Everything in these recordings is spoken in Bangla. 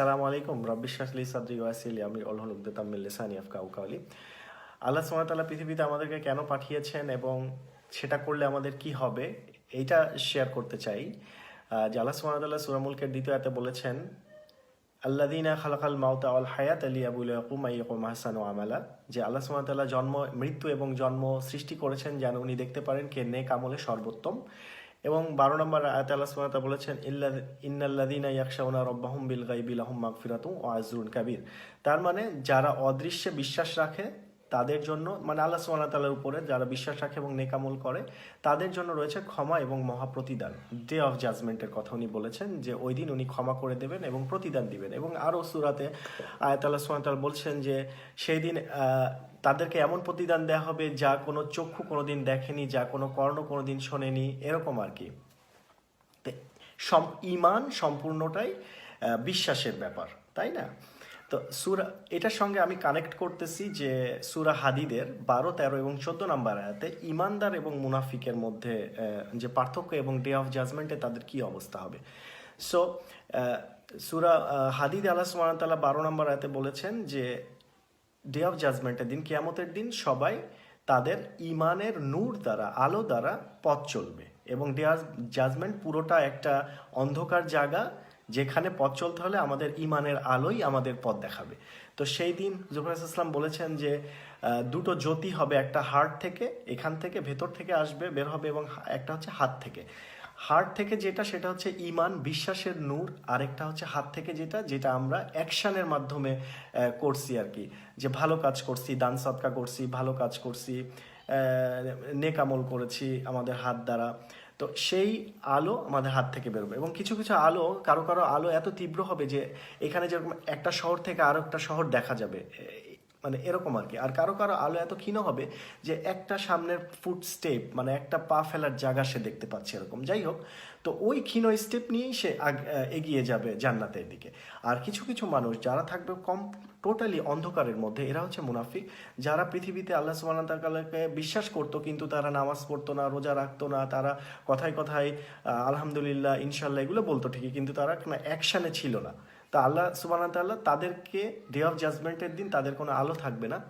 আসসালামু আলাইকুম। রব্বি শাসলি সাদরি ওয়াসিলি আমি অলহল উদ্দামিল লিসানি আফকা উকাউলি আল্লাহ সুবহানাহু পৃথিবীতে আমাদেরকে কেন পাঠিয়েছেন এবং সেটা করলে আমাদের কি হবে, এইটা শেয়ার করতে চাই। যে আল্লাহ সুবহানাহু সূরা দ্বিতীয় আয়াতে বলেছেন আল্লাদিনা খালাকাল মাউতা আল হায়াত আলী আবুল ইয়াকুম ও আমালা। যে আল্লাহ সুবহানাহু জন্ম, মৃত্যু এবং জন্ম সৃষ্টি করেছেন যেন উনি দেখতে পারেন কে নেক আমলে সর্বোত্তম। এবং বারো নম্বর আয়াত আল্লাহ সুবহানাহু বলেছেন ইল্লা ইন্নাল্লাযীনা ইয়াখশাউনা রাব্বাহুম বিল গায়বি লাহুম মাগফিরাতুন ওয়া আজরুন কাবীর। তার মানে যারা অদৃশ্যে বিশ্বাস রাখে, তাদের জন্য মানে আল্লাহ সুবহানাহু তাআলার উপরে যারা বিশ্বাস রাখে এবং নেকামল করে, তাদের জন্য রয়েছে ক্ষমা এবং মহাপ্রতিদান। ডে অফ জাজমেন্টের কথা উনি বলেছেন যে ওই দিন উনি ক্ষমা করে দেবেন এবং প্রতিদান দিবেন। এবং আরও সুরাতে আয়াত আল্লাহ সুবহানাহু বলছেন যে, সেই দিন তাদেরকে এমন প্রতিদান দেওয়া হবে যা কোনো চক্ষু কোনোদিন দেখেনি, যা কোনো কর্ণ কোনোদিন শোনেনি, এরকম আর কি। সম, ইমান সম্পূর্ণটাই বিশ্বাসের ব্যাপার, তাই না? তো সুরা, এটার সঙ্গে আমি কানেক্ট করতেছি যে সুরা হাদিদের বারো, তেরো এবং চোদ্দ নাম্বার আয়াতে ইমানদার এবং মুনাফিকের মধ্যে যে পার্থক্য এবং ডে অফ জাজমেন্টে তাদের কি অবস্থা হবে। সো সুরা হাদিদ আল্লাহ সুবহানাহু বারো নম্বর আয়াতে বলেছেন যে ডে অফ জাজমেন্টের দিন, কেয়ামতের দিন সবাই তাদের ইমানের নূর দ্বারা, আলো দ্বারা পথ চলবে। এবং ডে অফ জাজমেন্ট পুরোটা একটা অন্ধকার জায়গা, যেখানে পথ চলতে হলে আমাদের ইমানের আলোই আমাদের পথ দেখাবে। তো সেই দিন জুফর ইসলাম বলেছেন যে দুটো জ্যোতি হবে, একটা হার্ট থেকে, এখান থেকে, ভেতর থেকে আসবে, বের হবে, এবং একটা হচ্ছে হাত থেকে। হার্ট থেকে যেটা, সেটা হচ্ছে ইমান, বিশ্বাসের নূর, আরেকটা হচ্ছে হাত থেকে যেটা যেটা আমরা অ্যাকশনের মাধ্যমে করছি আর কি। যে ভালো কাজ করছি, দান সৎকা করছি, ভালো কাজ করছি নেকামল করেছি আমাদের হাত দ্বারা। তো সেই আলো আমাদের হাত থেকে বেরোবে এবং কিছু কিছু আলো, কারও কারও আলো এত তীব্র হবে যে এখানে যেরকম একটা শহর থেকে আরও একটা শহর দেখা যাবে। মানে এরকম আর কি। আর কারও কারও আলো এত ক্ষীণ হবে যে একটা সামনের ফুট স্টেপ মানে একটা পা ফেলার জায়গা সে দেখতে পাচ্ছে এরকম। যাই হোক, তো ওই ক্ষীণ স্টেপ নিয়েই সে এগিয়ে যাবে জান্নাতের দিকে। আর কিছু কিছু মানুষ যারা থাকবে কম টোটালি অন্ধকারের মধ্যে, এরা হচ্ছে মুনাফিক। যারা পৃথিবীতে আল্লাহ সুবহানাহু ওয়া বিশ্বাস করতো, কিন্তু তারা নামাজ পড়তো না, রোজা রাখতো না, তারা কথায় কথায় আলহামদুলিল্লাহ ইনশাল্লাহ এগুলো বলতো ঠিকই, কিন্তু তারা অ্যাকশানে ছিল না। তা আল্লাহ ওয়া তাআলা তাদেরকে ডে অফ জাজমেন্টের দিন তাদের কোনো আলো থাকবে না।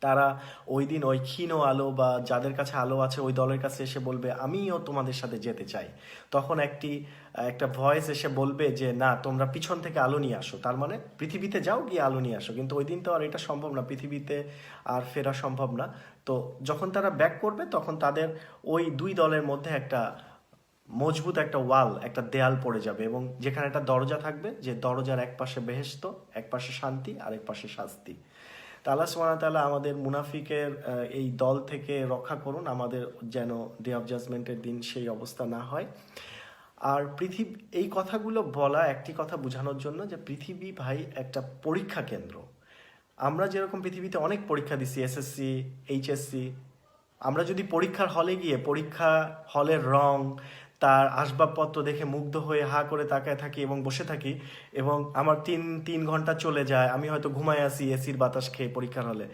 তারা ওই দিন ওই ক্ষীণ আলো বা যাদের কাছে আলো আছে ওই দলের কাছে এসে বলবে, আমিও তোমাদের সাথে যেতে চাই। তখন একটি, একটা ভয়েস এসে বলবে যে, না, তোমরা পিছন থেকে আলো নিয়ে আসো। তার মানে পৃথিবীতে যাও গিয়ে আলো নিয়ে আসো। কিন্তু ওই দিন তো আর এটা সম্ভব না, পৃথিবীতে আর ফেরা সম্ভব না। তো যখন তারা ব্যাক করবে, তখন তাদের ওই দুই দলের মধ্যে একটা মজবুত একটা ওয়াল, একটা দেয়াল পড়ে যাবে এবং যেখানে একটা দরজা থাকবে, যে দরজার এক পাশে বেহেস্ত এক পাশে শান্তি, আর এক পাশে শাস্তি। তা আল্লাহ সুবহানাহু ওয়া তাআলা আমাদের মুনাফিকের এই দল থেকে রক্ষা করুন, আমাদের যেন ডে অফ জাজমেন্টের দিন সেই অবস্থা না হয়। আর পৃথিবী, এই কথাগুলো বলা, একটি কথা বোঝানোর জন্য যে পৃথিবী ভাই একটা পরীক্ষা কেন্দ্র। আমরা যেরকম পৃথিবীতে অনেক পরীক্ষা দিছি এসএসসি এইচএসসি আমরা যদি পরীক্ষার হলে গিয়ে, পরীক্ষা হলের রং তার আসবাবপত্র দেখে মুগ্ধ হয়ে হা করে তাকায় থাকি এবং বসে থাকি এবং আমার তিন তিন ঘণ্টা চলে যায়। আমি হয়তো ঘুমায় আসি, এসির বাতাস খেয়ে পরীক্ষার হলে।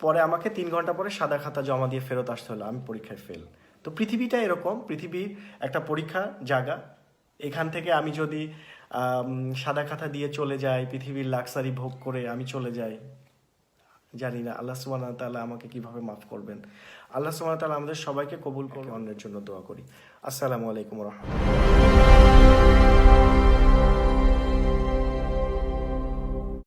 পরে আমাকে তিন ঘণ্টা পরে সাদা খাতা জমা দিয়ে ফেরত আসতে হলো। আমি পরীক্ষায় ফেল তো পৃথিবীটা এরকম, পৃথিবীর একটা পরীক্ষা জায়গা। এখান থেকে আমি যদি সাদা খাতা দিয়ে চলে যাই, পৃথিবীর লাক্সারি ভোগ করে আমি চলে যাই। জানি না, আল্লাহ সুবাহ ওয়া আমাকে কীভাবে মাফ করবেন। আল্লাহ সুবাহ ওয়া আমাদের সবাইকে কবুল করে অন্যের জন্য দোয়া করি। আসসালামু আলাইকুম রহমতুল্লাহ।